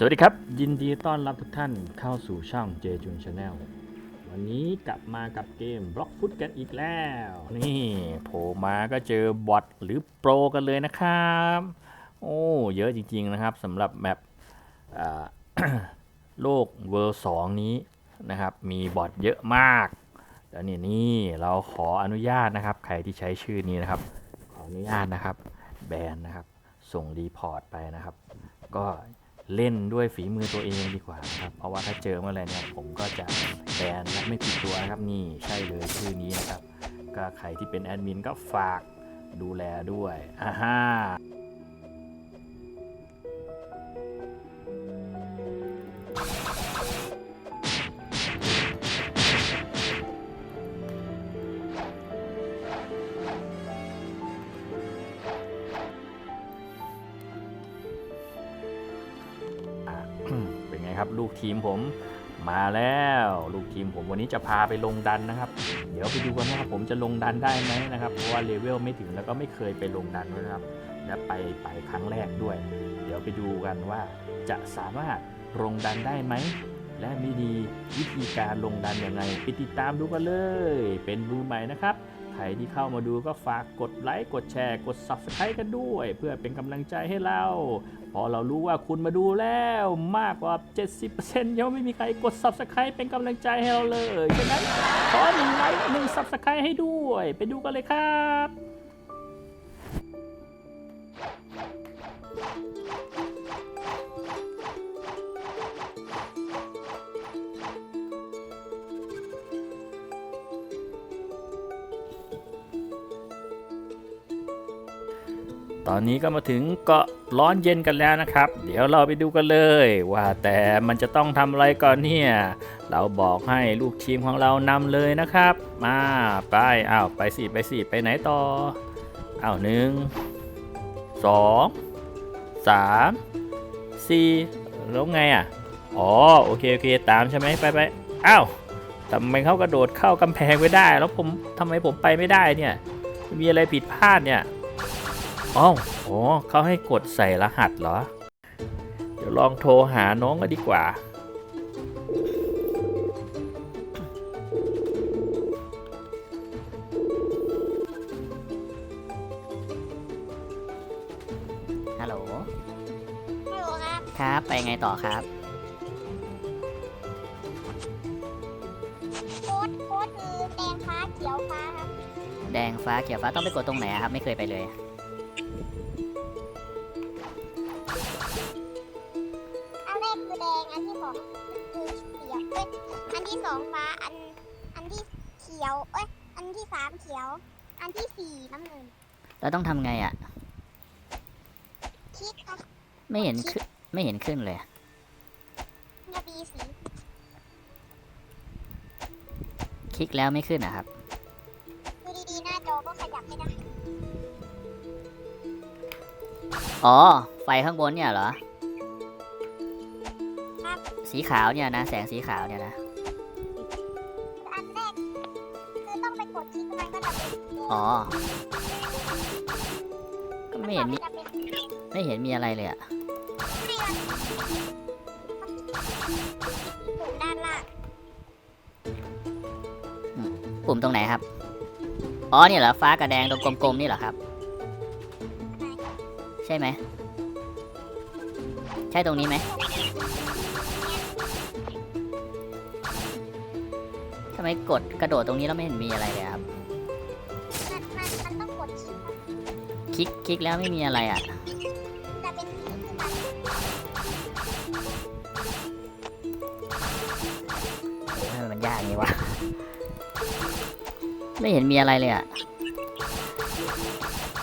สวัสดีครับ ยินดีต้อนรับทุกท่านเข้าสู่ช่อง j j u n Channel วันนี้กลับมากับเกม Block Foot กันอีกแล้ว นี่โผล่มาก็เจอบอทหรือโปรกันเลยนะครับ โอ้เยอะจริงๆนะครับสำหรับแมปโลกเวอร์สองนี้นะครับ มีบอทเยอะมากแล้วนี่นี่เราขออนุญาตนะครับ ใครที่ใช้ชื่อนี้นะครับ ขออนุญาตนะครับ แบนนะครับ ส่งรีพอร์ตไปนะครับ ก็ เล่นด้วยฝีมือตัวเองดีกว่าครับ เพราะว่าถ้าเจอเมื่อไรเนี่ยผมก็จะแบนและไม่ผิดตัวนะครับนี่ใช่เลยชื่อนี้นะครับ ก็ใครที่เป็นแอดมินก็ฝากดูแลด้วยอ่าฮะ นไงครับ ลูกทีมผมมาแล้ว ลูกทีมผมวันนี้จะพาไปลงดันนะครับ เดี๋ยวไปดูกันว่าผมจะลงดันได้ไหมนะครับเพราะว่าเลเวลไม่ถึงแล้วก็ไม่เคยไปลงดันด้วยนะครับ และไปไปครั้งแรกด้วย เดี๋ยวไปดูกันว่าจะสามารถลงดันได้ไหมและมีดีวิธีการลงดันยังไงไปติดตามดูกันเลย เป็นมือใหม่นะครับ ครที่เข้ามาดูก็ฝากกดไลค์กดแชร์กด Subscribe กันด้วย เพื่อเป็นกำลังใจให้เรา พอเรารู้ว่าคุณมาดูแล้วมากกว่า 70%ยังไม่มีใครกด Subscribe เป็นกำลังใจให้เราเลยฉะนั้นขอหนึ่งไลค์หนึ่ง Subscribe ให้ด้วย ไปดูกันเลยครับ ตอนนี้ก็มาถึงเกาะร้อนเย็นกันแล้วนะครับ เดี๋ยวเราไปดูกันเลย ว่าแต่มันจะต้องทำอะไรก่อนเนี่ย เราบอกให้ลูกทีมของเรานำเลยนะครับ มาไปอ้าวไปสิไปสิไปไหนต่ออ้าวหนึ่งสองสามสี่แล้วไงอะอ๋อโอเคโอเคตามใช่ไหมไปไปอ้าวทำไมเขากระโดดเข้ากำแพงไม่ได้ แล้วผมทำไมผมไปไม่ได้เนี่ยมีอะไรผิดพลาดเนี่ย อ้าวอ๋อเขาให้กดใส่รหัสเหรอ เดี๋ยวลองโทรหาน้องก็ดีกว่า ฮัลโหล ฮัลโหลครับ ครับ ไปไงต่อครับ โค้ดโค้ดคือแดงฟ้าเขียวฟ้าครับ แดงฟ้าเขียวฟ้าต้องไปกดตรงไหนอะครับ ไม่เคยไปเลย เขียว อันที่สี่น้ำเงินแล้วต้องทำไงอะคลิกครับไม่เห็นขึ้นไม่เห็นขึ้นเลย จะมีสีคลิกแล้วไม่ขึ้นอะครับ ดูดีๆหน้าจอก็ขยับไม่ได้อ๋อ ไฟข้างบนเนี่ยเหรอครับสีขาวเนี่ยนะ แสงสีขาวเนี่ยนะ อ๋อ ก็ไม่เห็นมีไม่เห็นมีอะไรเลยอะปุ่มด้านล่างปุ่มตรงไหนครับ อ๋อเนี่ยเหรอฟ้ากับแดงตรงกลมๆนี่เหรอครับ ใช่ไหม ใช่ตรงนี้ไหมทำไมกดกระโดดตรงนี้แล้วไม่เห็นมีอะไรเลยครับ ลิกคลิกแล้วไม่มีอะไรอะจะเป็นสีขึ้นมาทำไมมันยากอย่างนี้วะ ไม่เห็นมีอะไรเลยอะ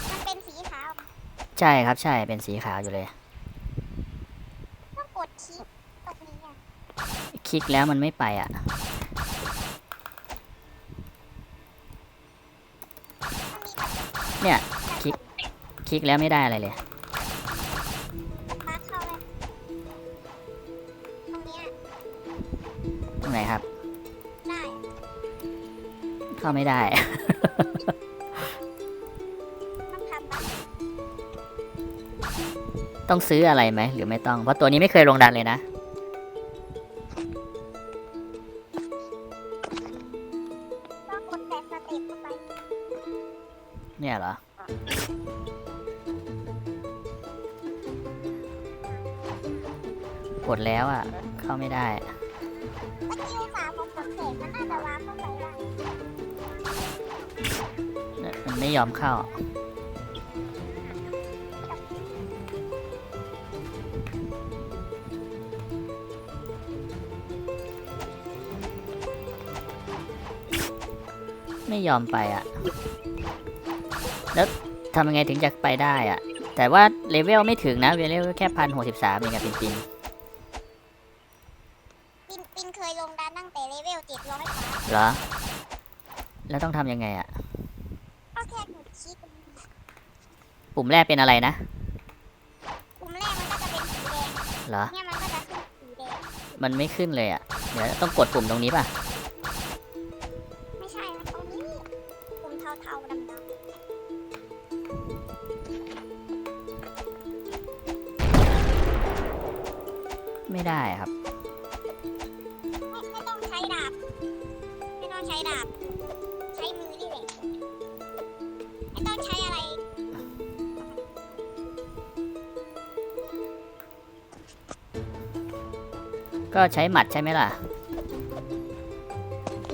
มันเป็นสีขาวใช่ครับใช่เป็นสีขาวอยู่เลย ต้องกดคลิกตรงนี้อะคลิกแล้วมันไม่ไปอะเนี่ย คลิกคลิกแล้วไม่ได้อะไรเลยมาเข้าเลยตรงเนี้ยตรงไหนครับ ได้เข้าไม่ได้ ต้องทำแบบต้องซื้ออะไรไหมหรือไม่ต้อง เพราะตัวนี้ไม่เคยลงดันเลยนะก็กดแต่สเต็ปเข้าไปเนี่ยเหรอ กดแล้วอะ เข้าไม่ได้ตะกี้อุตสาผมกดเสร็จมันน่าจะวางเข้าไปได้มันไม่ยอมเข้า ไม่ยอมไปอะ แล้วทำยังไงถึงจะไปได้อะ แต่ว่าเลเวลไม่ถึงนะเลเวลแค่พันหกสิบสามเองอะปินปิน เหรอ แล้วต้องทำยังไงอะก็แค่กดชิปปุ่มแรกเป็นอะไรนะ ปุ่มแรกมันก็จะเป็นสีแดงเหรอ เนี่ยมันก็จะขึ้นสีแดง มันไม่ขึ้นเลยอะเดี๋ยวต้องกดปุ่มตรงนี้ป่ะ ไม่ใช่ครับตรงนี้ ปุ่มเทาๆดำไม่ได้ครับ ก็ใช้หมัดใช่ไหมล่ะ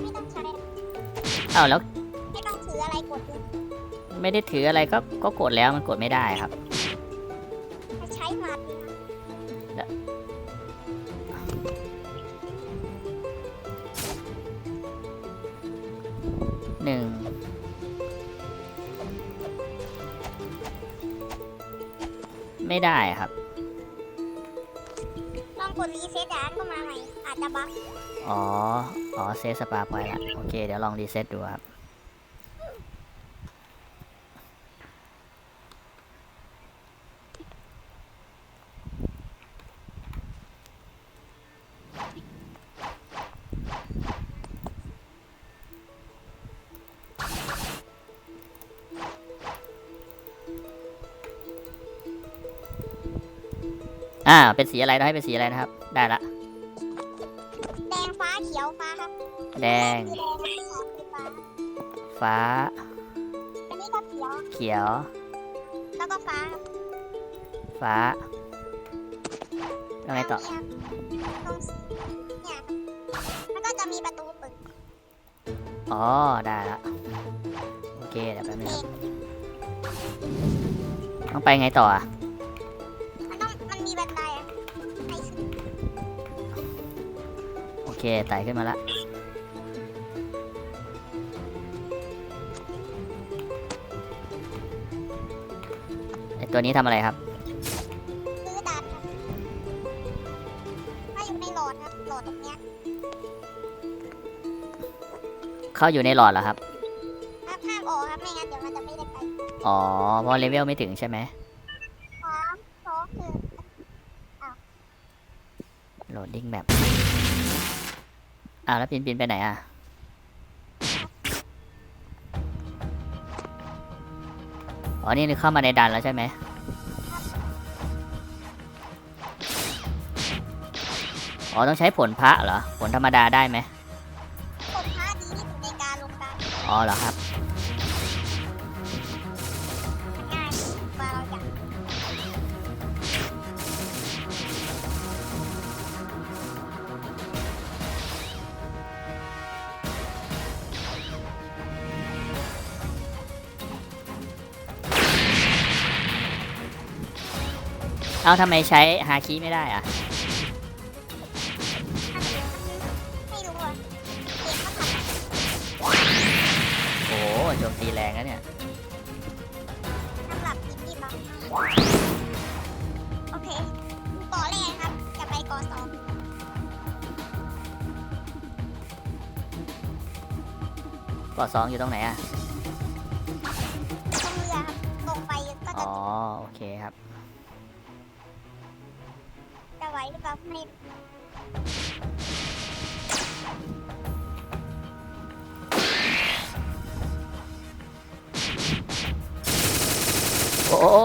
ไม่ต้องใช้อ้าวแล้วไม่ต้องถืออะไรกดเลยไม่ได้ถืออะไรก็ก็กดแล้วมันกดไม่ได้ครับใช้หมัดหนึ่งไม่ได้ครับลอง กดรีเซ็ตอะก็มาใหม่อาจจะบั๊กอ๋อ อ๋อ เซตสปาพอยต์ละ โอเค เดี๋ยวลองรีเซ็ตดูครับ อ่า เป็นสีอะไรต้องให้เป็นสีอะไรนะครับ ได้ละ แดงฟ้าเขียวฟ้าครับแดงคือแดงอันที่สองคือฟ้าฟ้า อันนี้ก็เขียว เขียว แล้วก็ฟ้าครับฟ้าแล้วไงต่อ ตรงนี้ครับตรงเนี่ยครับมันก็จะมีประตูเปิดอ๋อ ได้ละ โอเค เดี๋ยวแป๊บนึงครับต้องไปไงต่ออะ เคไต่ขึ้นมาละไอตัวนี้ทำอะไรครับ ซื้อดันครับถ้าอยู่ในโหลดครับโหลดตรงเนี้ยเข้าอยู่ในหลอดเหรอครับ ห้ามห้ามออกครับ ไม่งั้นเดี๋ยวมันจะไม่ได้ไปอ๋อ เพราะเลเวลไม่ถึงใช่ไหมสามสองคือ โหลดดิ้งแบบ อ้าวแล้วปินปินไปไหนอะอ๋อนี่เข้ามาในดันแล้วใช่ไหมอ๋อต้องใช้ผลพระเหรอ ผลธรรมดาได้ไหมกดท่าดีที่สุดในการลงดันอ๋อเหรอครับ เอาทำไมใช้ฮาคิไม่ได้อะไม่รู้อะเด็กเขาทำโอ้โหโจมตีแรงนะเนี่ยสำหรับทีมที่บังโอเคก่อแรกครับ จะไปก่อสองกอดสองอยู่ตรงไหนอะตรงเรือครับตรงไปก็อ๋จะอโอเคครับ หวหรือเปล่าไม่โอ้โห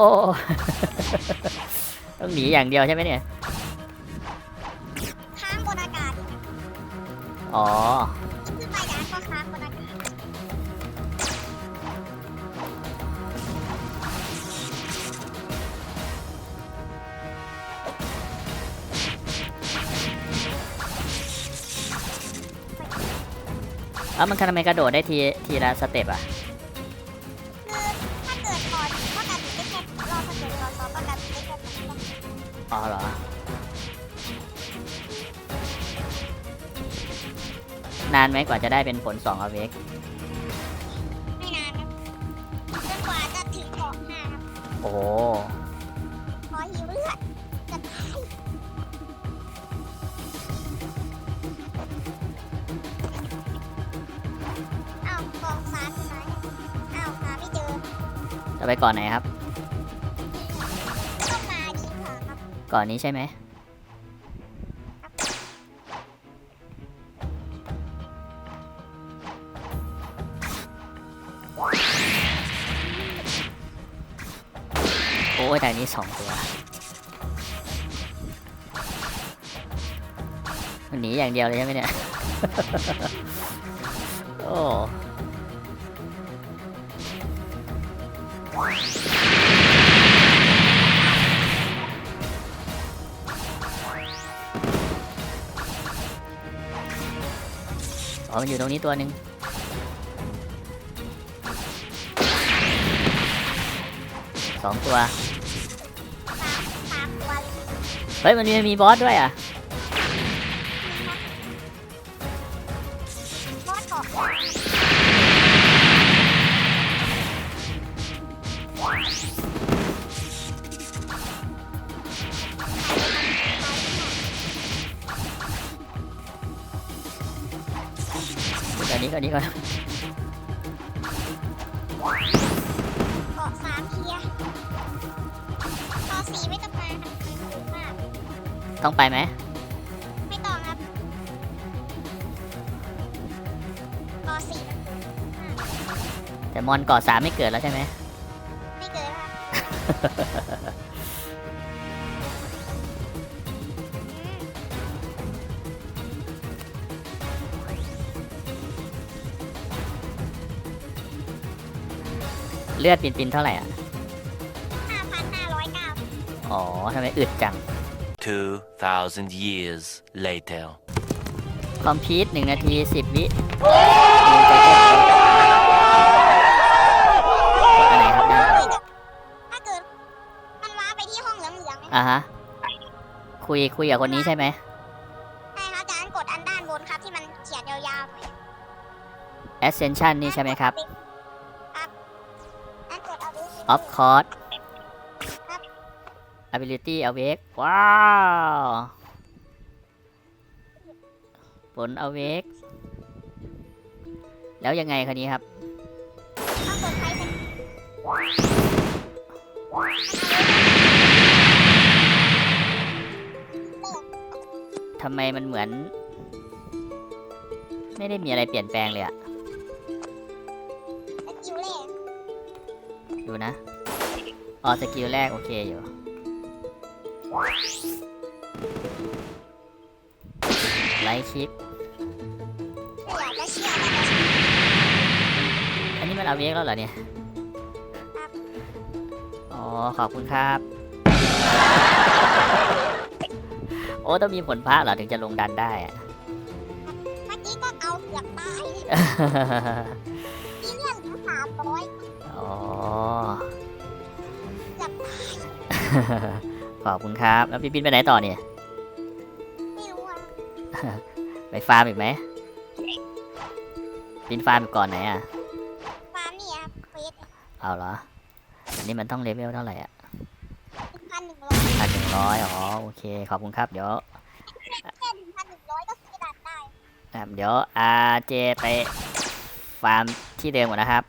ต้องหนีอย่างเดียวใช่ไหมเนี่ยค้างบนอากาศอีกอ๋ เอ้ามันทำไมกระโดดได้ทีทีละสเต็ปอะคือถ้าเกิดก่อนก็การบินได้แค่รอบถ้าเกิดรอบสองก็การบินได้แค่สองรอบอ๋อเหรอ นานไหมกว่าจะได้เป็นผล2อเวกไม่นานครับจนกว่าจะถึงเกาะห้าครับโอ้โหขอหิวเลือดจะตาย ไปก่อนไหนครับต้องมาดีกว่าครับก่อนนี้ใช่ไหมโอ้ยแต่อันนี้สองตัวหนีอย่างเดียวเลยใช่ไหมเนี่ย โอ้ อ๋อมันอยู่ตรงนี้ตัวหนึ่งสองตัวสามสามตัวเลยเฮ้ย มันมีมีบอสด้วยอะ ตัวนี้ตัวนี้ก่อนเกาะสามเคลียร์เกาะสี่ไม่ต้องมาครับถูกมากต้องไปไหมไม่ต้องครับเกาะสี่แต่มอนเกาะสามไม่เกิดแล้วใช่ไหม ไม่เกินครับ เลือดปินปินเท่าไหร่อะห้าพันห้าร้อยเก้าอ๋อทำไมอึดจัง 2,000 years later. คอมพีทหนึ่งนาทีสิบวิอันไหนครับด้านบนถ้าเกิด มันว้าไปที่ห้องเหลืองๆไหมอะฮะ คุยคุยกับคนนี้ใช่ไหม ใช่ครับจากนั้นกดอันด้านบนครับที่มันเขียนยาวๆหน่อย Ascension นี่ใช่ไหมครับครั Of course ครับ Ability Awake ว้าวผล Awake แล้วยังไงคันนี้ครับทำไมมันเหมือน ไม่ได้มีอะไรเปลี่ยนแปลงเลยอะ ดูนะ อ๋อสกิลแรกโอเคอยู่ ไลท์คลิกไม่อยากจะเชื่อเลยนะอันนี้มันเอาเวกแล้วเหรอเนี่ย อ๋อ ขอบคุณครับ โอ้ ต้องมีผลพระเหรอ ถึงจะลงดันได้อะเมื่อกี้ก็เอาเกือบตาย ขอบคุณครับ แล้วพี่ปินไปไหนต่อเนี่ยไม่รู้อะไปฟาร์มอีกไหมปินฟาร์มอีกก่อนไหนอะ ฟาร์มนี่ครับเฟสเอาเหรอ อันนี้มันต้องเลเวลเท่าไหร่อะหนึ่งพันหนึ่งร้อยพันหนึ่งร้อยอ๋อ โอเค ขอบคุณครับ เดี๋ยวแค่หนึ่งพันหนึ่งร้อยก็ซื้อดันได้อะเดี๋ยวอาเจไปฟาร์มที่เดิมก่อนนะครับ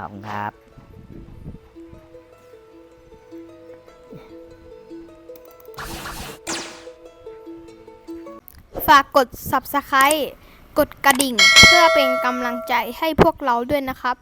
ขอบคุณครับฝากกด subscribe กดกระดิ่ง เพื่อเป็นกำลังใจให้พวกเราด้วยนะครับ